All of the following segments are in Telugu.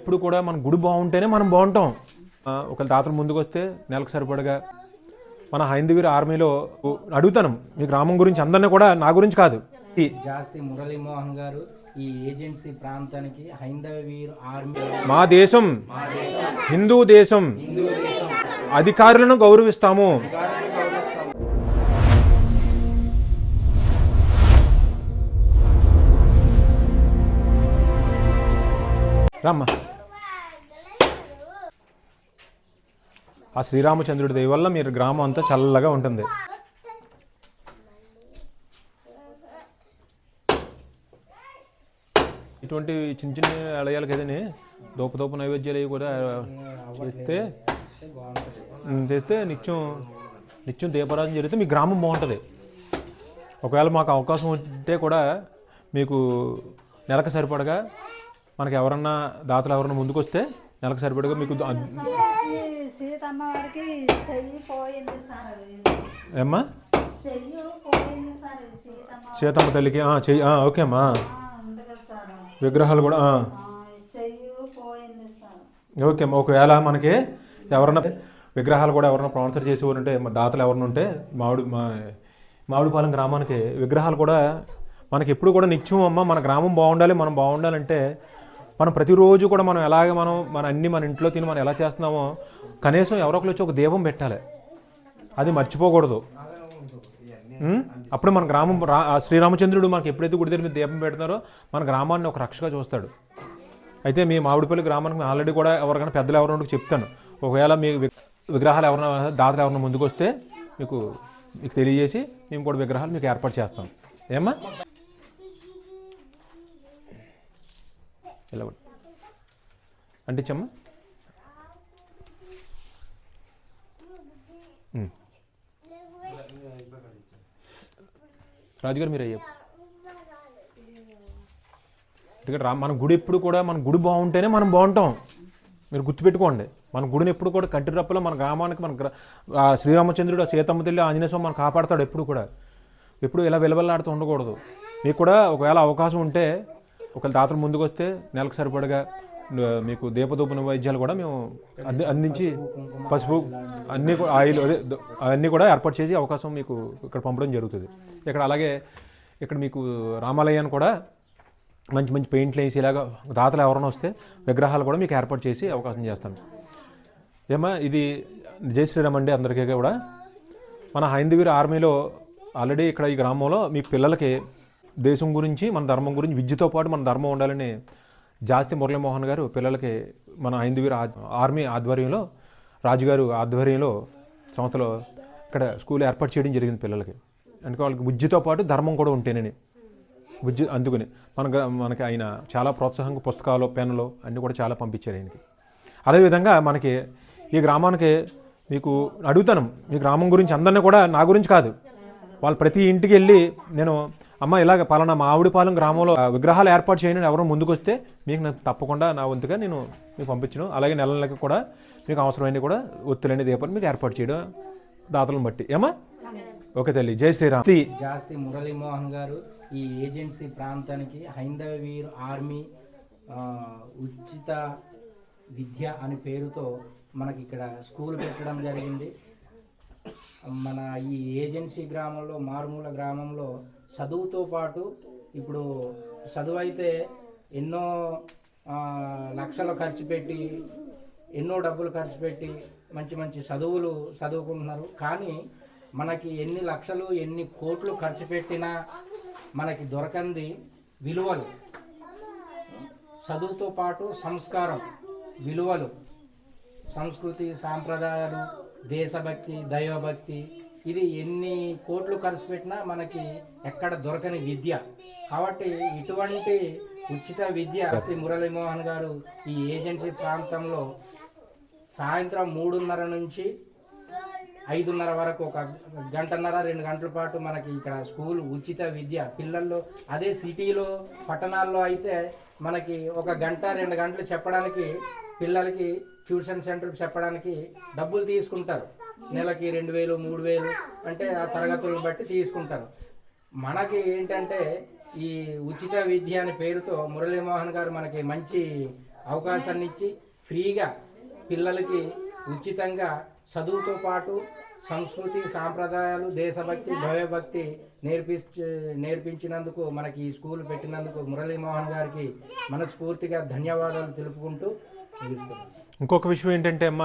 ఇప్పుడు కూడా మన గుడి బాగుంటేనే మనం బాగుంటాం. ఒకవేళ తాతలు ముందుకు వస్తే నెలకు సరిపడగా మన హైందవీర్ ఆర్మీలో అడుగుతాను. మీ గ్రామం గురించి అందరినీ కూడా నా గురించి కాదు. జాస్తి మురళీమోహన్ గారు ఈ ఏజెన్సీ ప్రాంతానికి హైందవ వీరు ఆర్మీ మా దేశం హిందూ దేశం అధికారులను గౌరవిస్తాము. రమ్మా. ఆ శ్రీరామచంద్రుడి దయ వల్ల మీరు గ్రామం అంతా చల్లగా ఉంటుంది. ఇటువంటి చిన్న చిన్న అలయాలకు ఏదని దోపు దోపు నైవేద్యాలు అవి కూడా చేస్తే చేస్తే నిత్యం నిత్యం దీపారాధన జరిగితే మీ గ్రామం బాగుంటుంది. ఒకవేళ మాకు అవకాశం ఉంటే కూడా మీకు నెలకు సరిపడగా మనకి ఎవరన్నా దాతలు ఎవరన్నా ముందుకు వస్తే నెలకు సరిపడగా మీకు ద- ఈ సీతమ్మ వారికి చెయ్యి పోయింది సార్ ఏమ్మా సీతమ్మ తల్లికి ఆ, చెయ్యి ఆ, ఓకే అమ్మా. విగ్రహాలు కూడా ఓకే అమ్మా ఒకవేళ మనకి ఎవరన్నా విగ్రహాలు కూడా ఎవరన్నా స్పాన్సర్ చేసేవారు ఉంటే మా దాతలు ఎవరన్నా ఉంటే మామిడి మా మామిడిపాలెం గ్రామానికి విగ్రహాలు కూడా మనకి ఎప్పుడు కూడా నిత్యం అమ్మ మన గ్రామం బాగుండాలి మనం బాగుండాలంటే మనం ప్రతిరోజు కూడా మనం ఎలాగ మనం మన అన్ని మన ఇంట్లో తిని మనం ఎలా చేస్తున్నామో కనీసం ఎవరో ఒకరు వచ్చి ఒక దీపం పెట్టాలి. అది మర్చిపోకూడదు. అప్పుడు మన గ్రామం రా శ్రీరామచంద్రుడు మనకి ఎప్పుడైతే గుడి దగ్గర మీద దీపం పెడతారో మన గ్రామాన్ని ఒక రక్షగా చూస్తాడు. అయితే మీ మామిడిపల్లి గ్రామానికి ఆల్రెడీ కూడా ఎవరికైనా పెద్దలు ఎవరైనా చెప్తాను. ఒకవేళ మీ విగ్రహాలు ఎవరైనా దాతలు ఎవరైనా ముందుకు వస్తే మీకు మీకు తెలియజేసి మేము కూడా విగ్రహాలు మీకు ఏర్పాటు చేస్తాం. ఏమ్మా? ఇలా పట్టు. అంటించమ్మా రాజుగారు మీరు అయ్యారు ఎందుకంటే రా మన గుడి ఎప్పుడు కూడా మన గుడి బాగుంటేనే మనం బాగుంటాం. మీరు గుర్తుపెట్టుకోండి. మన గుడిని ఎప్పుడు కూడా కంటి రప్పలో మన గ్రామానికి మన గ్రా- శ్రీరామచంద్రుడు సీతమ్మ తల్లి ఆంజనేయ స్వామి మనం కాపాడతాడు ఎప్పుడు కూడా. ఎప్పుడు ఇలా విలవల్లాడుతూ ఉండకూడదు. మీకు కూడా ఒకవేళ అవకాశం ఉంటే ఒకవేళ దాతలు ముందుకు వస్తే నెలకు సరిపడగా మీకు దీపదూపన వైద్యాలు కూడా మేము అంది అందించి పసుపు అన్నీ కూడా ఆయిల్ అదే అన్నీ అవన్నీ కూడా ఏర్పాటు చేసి అవకాశం మీకు ఇక్కడ పంపడం జరుగుతుంది. ఇక్కడ అలాగే ఇక్కడ మీకు రామాలయాన్ని కూడా మంచి మంచి పెయింట్లు వేసి ఇలాగ దాతలు ఎవరైనా వస్తే విగ్రహాలు కూడా మీకు ఏర్పాటు చేసి అవకాశం చేస్తాను. ఏమా ఇది జై శ్రీరామ్ అండి అందరికీ కూడా. మన హైందవీర్ ఆర్మీలో ఆల్రెడీ ఇక్కడ ఈ గ్రామంలో మీ పిల్లలకి దేశం గురించి మన ధర్మం గురించి విద్యతో పాటు మన ధర్మం ఉండాలని జాస్తి మురళీమోహన్ గారు పిల్లలకి మన హైందవీర ఆ- ఆర్మీ ఆధ్వర్యంలో రాజుగారు ఆధ్వర్యంలో సంస్థలో ఇక్కడ స్కూల్ ఏర్పాటు చేయడం జరిగింది పిల్లలకి. అంటే వాళ్ళకి బుద్ధితో పాటు ధర్మం కూడా ఉంటేనని. బుద్ధి అందుకుని మన మనకి ఆయన చాలా ప్రోత్సాహంగా పుస్తకాలు పెన్నులు అన్నీ కూడా చాలా పంపించారు ఆయనకి. అదేవిధంగా మనకి ఈ గ్రామానికి మీకు అడుగుతాను. మీ గ్రామం గురించి అందరినీ కూడా నా గురించి కాదు. వాళ్ళు ప్రతి ఇంటికి వెళ్ళి నేను అమ్మ ఇలాగ పలానా మామిడిపాలెం గ్రామంలో ఆ, విగ్రహాలు ఏర్పాటు చేయని ఎవరో ముందుకు వస్తే మీకు నాకు తప్పకుండా నా వంతుగా నేను మీకు పంపించను. అలాగే నెల నెలకి కూడా మీకు అవసరమైన కూడా ఒత్తులైన దీపాలు మీకు ఏర్పాటు చేయడం దాతలను బట్టి. ఏమా ఓకే తల్లి. జై శ్రీరామ్. జాస్తి మురళీమోహన్ గారు ఈ ఏజెన్సీ ప్రాంతానికి హైందవ వీరు ఆర్మీ ఉచిత విద్య అనే పేరుతో మనకి ఇక్కడ స్కూల్ పెట్టడం జరిగింది. మన ఈ ఏజెన్సీ గ్రామంలో మారుమూల గ్రామంలో చదువుతో పాటు ఇప్పుడు చదువు అయితే ఎన్నో లక్షలు ఖర్చు పెట్టి ఎన్నో డబ్బులు ఖర్చు పెట్టి మంచి మంచి చదువులు చదువుకుంటున్నారు. కానీ మనకి ఎన్ని లక్షలు ఎన్ని కోట్లు ఖర్చు పెట్టినా మనకి దొరకంది విలువలు. చదువుతో పాటు సంస్కారం విలువలు. సంస్కృతి సాంప్రదాయాలు దేశభక్తి దైవభక్తి ఇది ఎన్ని కోట్లు ఖర్చు పెట్టినా మనకి ఎక్కడ దొరకని విద్య. కాబట్టి ఇటువంటి ఉచిత విద్య శ్రీ మురళీమోహన్ గారు ఈ ఏజెన్సీ ప్రాంతంలో సాయంత్రం మూడున్నర నుంచి ఐదున్నర వరకు ఒక గంటన్నర రెండు గంటల పాటు మనకి ఇక్కడ స్కూల్ ఉచిత విద్య. పిల్లల్లో అదే సిటీలో పట్టణాల్లో అయితే మనకి ఒక గంట రెండు గంటలు చెప్పడానికి పిల్లలకి ట్యూషన్ సెంటర్ చెప్పడానికి డబ్బులు తీసుకుంటారు. నెలకి రెండు వేలు మూడు వేలు అంటే ఆ తరగతులను బట్టి తీసుకుంటారు. మనకి ఏంటంటే ఈ ఉచిత విద్య అనే పేరుతో మురళీమోహన్ గారు మనకి మంచి అవకాశాన్ని ఇచ్చి ఫ్రీగా పిల్లలకి ఉచితంగా చదువుతో పాటు సంస్కృతి సాంప్రదాయాలు దేశభక్తి దైవభక్తి నేర్పించి నేర్పించినందుకు మనకి ఈ స్కూల్ పెట్టినందుకు మురళీమోహన్ గారికి మనస్ఫూర్తిగా ధన్యవాదాలు తెలుపుకుంటూ ముగిస్తున్నాను. ఇంకొక విషయం ఏంటంటే అమ్మ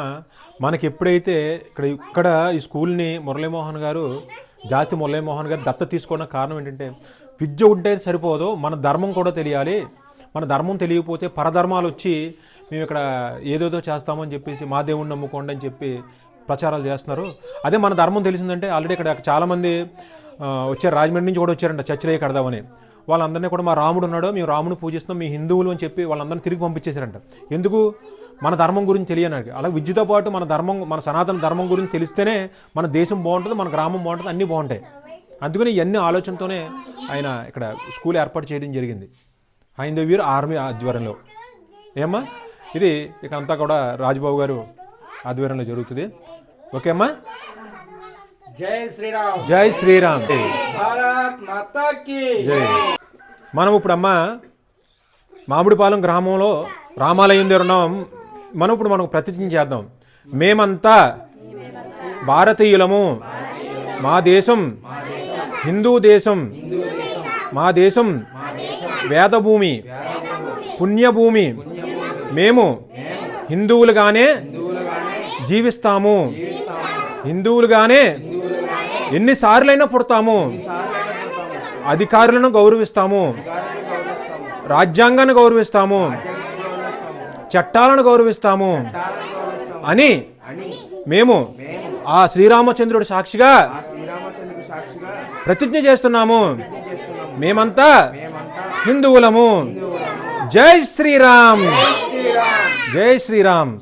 మనకి ఎప్పుడైతే ఇక్కడ ఇక్కడ ఈ స్కూల్ని మురళీమోహన్ గారు జాతి మురళీమోహన్ గారు దత్త తీసుకోవడం కారణం ఏంటంటే విద్య ఉంటే సరిపోదు మన ధర్మం కూడా తెలియాలి. మన ధర్మం తెలియకపోతే పరధర్మాలు వచ్చి మేము ఇక్కడ ఏదేదో చేస్తామని చెప్పేసి మా దేవుణ్ణి నమ్ముకోండి అని చెప్పి ప్రచారాలు చేస్తున్నారు. అదే మన ధర్మం తెలిసిందంటే ఆల్రెడీ ఇక్కడ చాలామంది వచ్చారు. రాజమండ్రి నుంచి కూడా వచ్చారంట చర్చలే కడదామని. వాళ్ళందరినీ కూడా మా రాముడు ఉన్నాడు మేము రాముని పూజిస్తున్నాం మీ హిందువులు అని చెప్పి వాళ్ళందరినీ తిరిగి పంపించేశారంట. ఎందుకు? మన ధర్మం గురించి తెలియడానికి అలా విద్యతో పాటు మన ధర్మం మన సనాతన ధర్మం గురించి తెలిస్తేనే మన దేశం బాగుంటుంది మన గ్రామం బాగుంటుంది అన్నీ బాగుంటాయి. అందుకని ఇవన్నీ ఆలోచనతోనే ఆయన ఇక్కడ స్కూల్ ఏర్పాటు చేయడం జరిగింది. హైందవీర్ ఆర్మీ ఆధ్వర్యంలో. ఏమ్మా? ఇది ఇక అంతా కూడా రాజబాబు గారు ఆధ్వర్యంలో జరుగుతుంది. ఓకే అమ్మా? జై శ్రీరామ్. జై శ్రీరామ్. భారత్ జై. మనం ఇప్పుడు అమ్మ మామిడిపాలెం గ్రామంలో రామాలయం దగ్గర ఉన్నాం. మనం ఇప్పుడు మనం ప్రతిజ్ఞ చేద్దాం. మేమంతా భారతీయులము. మా దేశం హిందూ దేశం. మా దేశం వేదభూమి. పుణ్యభూమి. మేము హిందువులుగానే జీవిస్తాము. హిందువులుగానే ఎన్నిసార్లైనా పుడతాము. అధికారులను గౌరవిస్తాము. రాజ్యాంగాన్ని గౌరవిస్తాము. చట్టాలను గౌరవిస్తాము అని మేము ఆ శ్రీరామచంద్రుడు సాక్షిగా ప్రతిజ్ఞ చేస్తున్నాము. మేమంతా హిందువులము. జై శ్రీరామ్. జై శ్రీరామ్.